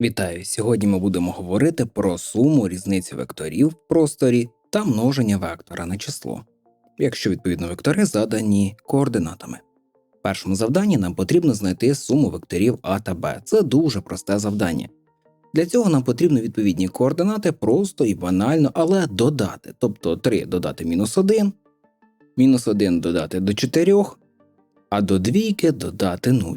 Вітаю! Сьогодні ми будемо говорити про суму різниці векторів в просторі та множення вектора на число, якщо відповідно вектори задані координатами. В першому завданні нам потрібно знайти суму векторів А та Б. Це дуже просте завдання. Для цього нам потрібно відповідні координати просто і банально, але додати. Тобто 3 додати мінус 1, мінус 1 додати до 4, а до двійки додати 0.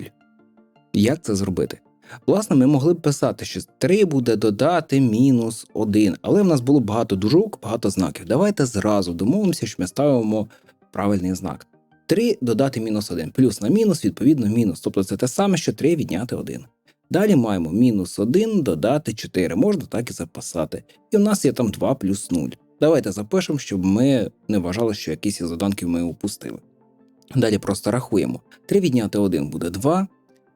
Як це зробити? Власне, ми могли б писати, що 3 буде додати мінус 1, але в нас було багато дужок, багато знаків. Давайте зразу домовимося, що ми ставимо правильний знак. 3 додати мінус 1, плюс на мінус, відповідно, мінус. Тобто це те саме, що 3 відняти 1. Далі маємо мінус 1 додати 4, можна так і записати. І у нас є там 2 плюс 0. Давайте запишемо, щоб ми не вважали, що якісь із заданків ми упустили. Далі просто рахуємо. 3 відняти 1 буде 2.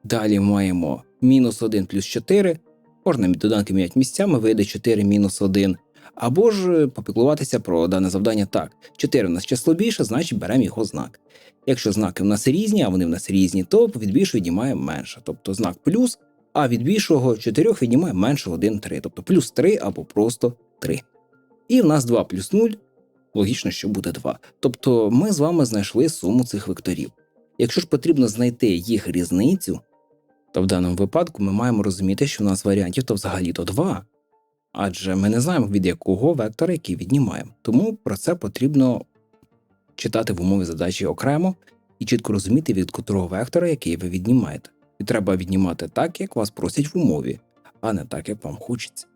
Далі маємо мінус 1 плюс 4. Можна доданки міняти місцями, вийде 4 мінус 1. Або ж попіклуватися про дане завдання так. 4 у нас число більше, значить беремо його знак. Якщо знаки в нас різні, а вони в нас різні, то від більшого віднімаємо менше. Тобто знак плюс, а від більшого 4 віднімаємо менше 1, 3. Тобто плюс 3 або просто 3. І в нас 2 плюс 0. Логічно, що буде 2. Тобто ми з вами знайшли суму цих векторів. Якщо ж потрібно знайти їх різницю, то в даному випадку ми маємо розуміти, що в нас варіантів то взагалі то два, адже ми не знаємо, від якого вектора який віднімаємо. Тому про це потрібно читати в умові задачі окремо і чітко розуміти, від котрого вектора, який ви віднімаєте. І треба віднімати так, як вас просять в умові, а не так, як вам хочеться.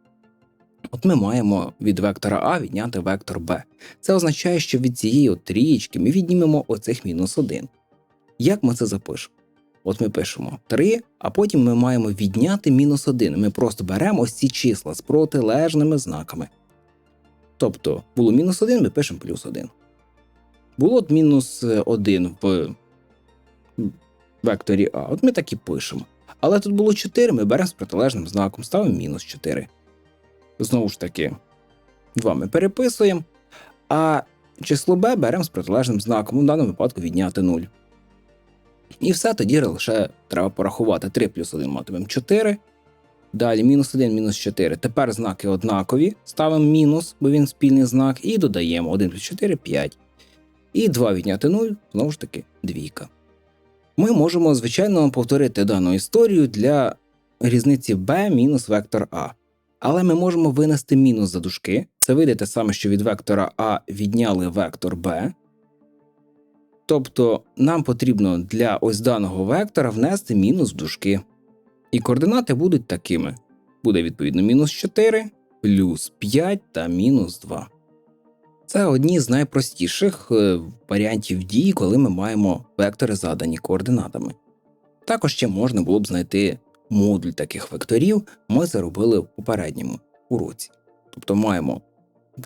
От ми маємо від вектора А відняти вектор Б. Це означає, що від цієї от трієчки ми віднімемо оцих мінус 1. Як ми це запишемо? От ми пишемо 3, а потім ми маємо відняти мінус 1. Ми просто беремо ось ці числа з протилежними знаками. Тобто було мінус 1, ми пишемо плюс 1. Було мінус 1 в векторі А. От ми так і пишемо. Але тут було 4, ми беремо з протилежним знаком, ставимо мінус 4. Знову ж таки, 2 ми переписуємо. А число b беремо з протилежним знаком, у даному випадку відняти 0. І все тоді лише треба порахувати 3 плюс 1 матимемо 4. Далі мінус 1, мінус 4. Тепер знаки однакові. Ставимо мінус, бо він спільний знак, і додаємо 1 плюс 4 5. І 2 відняти 0, знову ж таки, двійка. Ми можемо, звичайно, повторити дану історію для різниці b мінус вектор А. Але ми можемо винести мінус за дужки. Це вийде те саме, що від вектора А відняли вектор b. Тобто нам потрібно для ось даного вектора внести мінус дужки. І координати будуть такими: буде відповідно мінус 4, плюс 5 та мінус 2. Це одні з найпростіших е, варіантів дій, коли ми маємо вектори задані координатами. Також ще можна було б знайти модуль таких векторів, ми це робили в попередньому уроці. Тобто маємо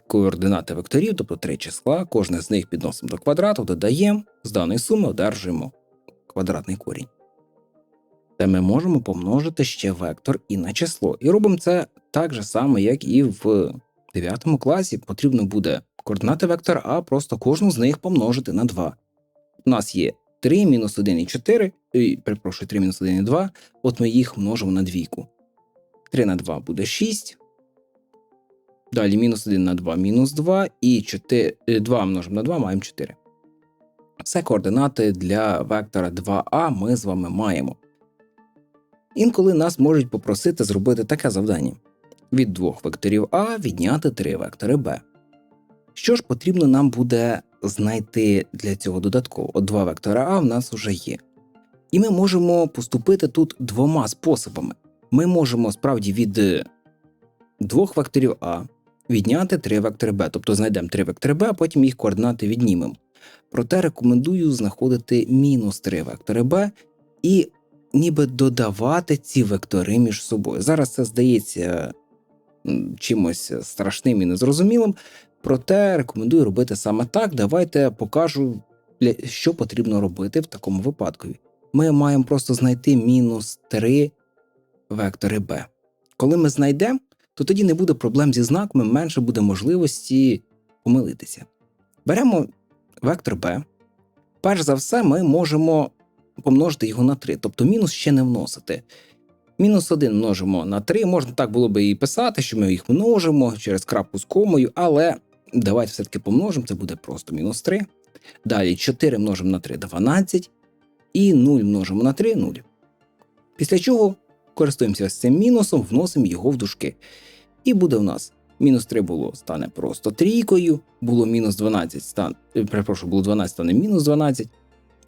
координати векторів, тобто три числа, кожне з них підносимо до квадрату, додаємо, з даної суми одержуємо квадратний корінь. Та ми можемо помножити ще вектор і на число. І робимо це так же само, як і в 9 класі. Потрібно буде координати вектора А, просто кожну з них помножити на 2. У нас є 3 мінус 1 і 4, і, перепрошую, 3 мінус 1 і 2, от ми їх множимо на двійку. 3 на 2 буде 6, Далі мінус 1 на 2 мінус 2 і 4, 2 е, множимо на 2 маємо 4. Це координати для вектора 2а ми з вами маємо. Інколи нас можуть попросити зробити таке завдання: від двох векторів А відняти три вектори Б. Що ж потрібно нам буде знайти для цього додатково? От два вектора А в нас вже є. І ми можемо поступити тут двома способами. Ми можемо справді від двох векторів А відняти три вектори b, тобто знайдемо три вектори b, а потім їх координати віднімемо. Проте рекомендую знаходити мінус 3 вектори b і ніби додавати ці вектори між собою. Зараз це здається чимось страшним і незрозумілим, проте рекомендую робити саме так. Давайте покажу, що потрібно робити в такому випадку. Ми маємо просто знайти мінус 3 вектори b. Коли ми знайдемо, то тоді не буде проблем зі знаками, менше буде можливості помилитися. Беремо вектор b. Перш за все, ми можемо помножити його на 3, тобто мінус ще не вносити. Мінус 1 множимо на 3. Можна так було би і писати, що ми їх множимо через крапку з комою, але давайте все-таки помножимо, це буде просто мінус 3. Далі 4 множимо на 3 12. І 0 множимо на 3 0. Після чого користуємося з цим мінусом, вносимо його в дужки. І буде у нас мінус 3 було, стане просто трійкою, було мінус 12, стане, е, перепрошую, було 12, стане мінус 12,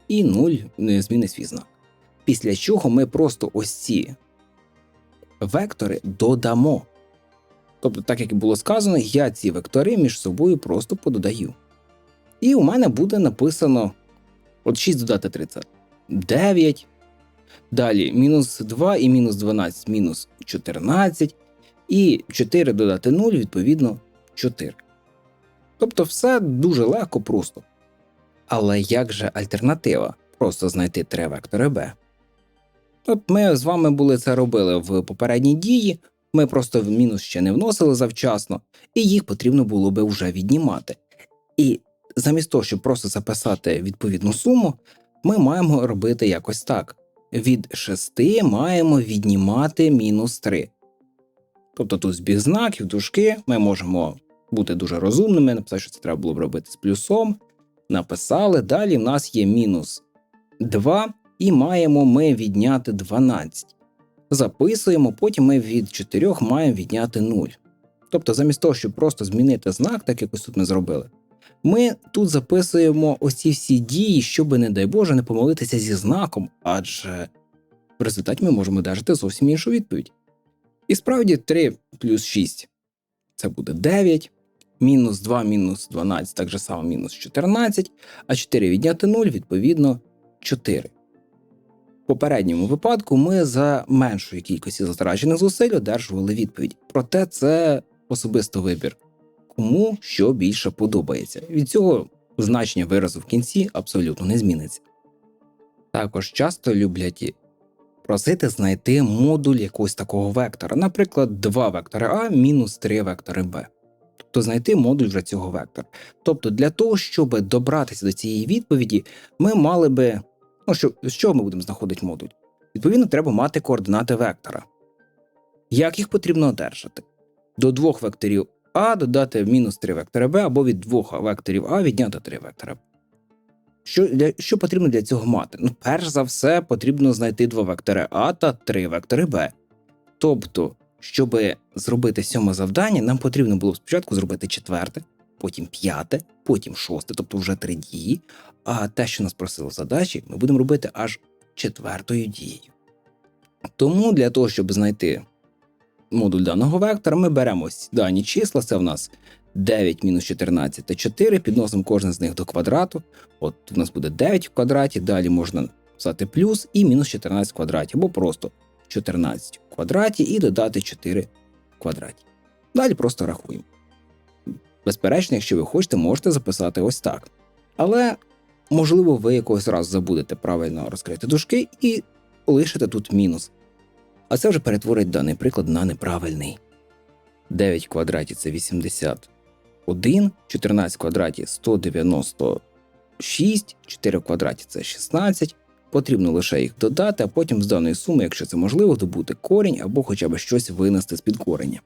і 0 не змінить свій знак. Після чого ми просто ось ці вектори додамо. Тобто, так як і було сказано, я ці вектори між собою просто пододаю. І у мене буде написано: от 6 додати 3 це 9. Далі мінус 2 і мінус 12, мінус 14. І 4 додати 0, відповідно, 4. Тобто все дуже легко просто. Але як же альтернатива? Просто знайти три вектори b. От ми з вами були це робили в попередній дії, ми просто в мінус ще не вносили завчасно, і їх потрібно було би вже віднімати. І замість того, щоб просто записати відповідну суму, ми маємо робити якось так: від 6 маємо віднімати мінус 3. Тобто тут збіг знаків, дужки, ми можемо бути дуже розумними, написати, що це треба було б робити з плюсом. Написали. Далі в нас є мінус 2, і маємо ми відняти 12. Записуємо, потім ми від 4 маємо відняти 0. Тобто, замість того, щоб просто змінити знак, так як ось тут ми зробили, ми тут записуємо оці всі дії, щоб, не дай Боже, не помилитися зі знаком, адже в результаті ми можемо держати зовсім іншу відповідь. І справді 3 плюс 6 це буде 9, мінус 2 мінус 12, так же само мінус 14, а 4 відняти 0, відповідно 4. В попередньому випадку ми за меншої кількості затрачених зусиль одержували відповідь. Проте це особисто вибір, кому що більше подобається. Від цього значення виразу в кінці абсолютно не зміниться. Також часто люблять просити знайти модуль якогось такого вектора, наприклад, 2 вектори А мінус 3 вектори Б. Тобто знайти модуль вже цього вектора. Тобто, для того, щоб добратися до цієї відповіді, ми мали би. Ну, що, з чого ми будемо знаходити модуль? Відповідно, треба мати координати вектора. Як їх потрібно одержати? До двох векторів А додати мінус 3 вектори Б, або від двох векторів А відняти 3 вектори Б. Що для, що потрібно для цього мати? Ну, перш за все, потрібно знайти два вектори А та три вектори Б. Тобто, щоб зробити сьоме завдання, нам потрібно було спочатку зробити четверте, потім п'яте, потім шосте, тобто вже три дії. А те, що нас просило в задачі, ми будемо робити аж четвертою дією. Тому для того, щоб знайти модуль даного вектора, ми беремо дані числа, це в нас 9 мінус 14 та 4, підносимо кожен з них до квадрату. От у нас буде 9 в квадраті, далі можна писати плюс і мінус 14 в квадраті, або просто 14 в квадраті і додати 4 в квадраті. Далі просто рахуємо. Безперечно, якщо ви хочете, можете записати ось так. Але, можливо, ви якогось разу забудете правильно розкрити дужки і лишите тут мінус. А це вже перетворить даний приклад на неправильний. 9 в квадраті це 81, 14 в квадраті 196, 4 квадраті це 16. Потрібно лише їх додати, а потім з даної суми, якщо це можливо, добути корінь або хоча б щось винести з під кореня.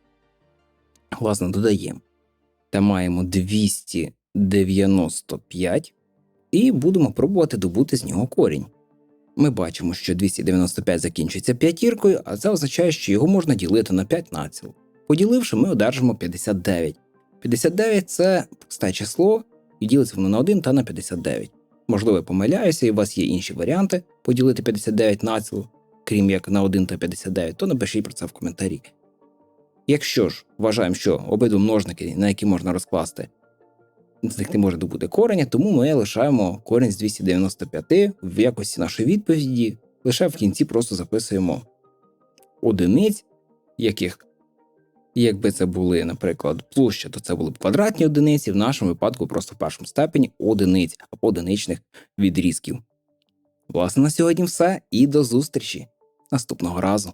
Власне, додаємо. Та маємо 295 і будемо пробувати добути з нього корінь. Ми бачимо, що 295 закінчується п'ятіркою, а це означає, що його можна ділити на 5 націл. Поділивши, ми одержимо 59. 59 це пусте число, і ділиться воно на 1 та на 59. Можливо, я помиляюся, і у вас є інші варіанти поділити 59 націл, крім як на 1 та 59, то напишіть про це в коментарі. Якщо ж вважаємо, що обидва множники, на які можна розкласти, з них не може добути кореня, тому ми лишаємо корінь з 295 в якості нашої відповіді, лише в кінці просто записуємо одиниць, яких, якби це були, наприклад, площа, то це були б квадратні одиниці, в нашому випадку просто в першому степені одиниць або одиничних відрізків. Власне, на сьогодні все і до зустрічі наступного разу.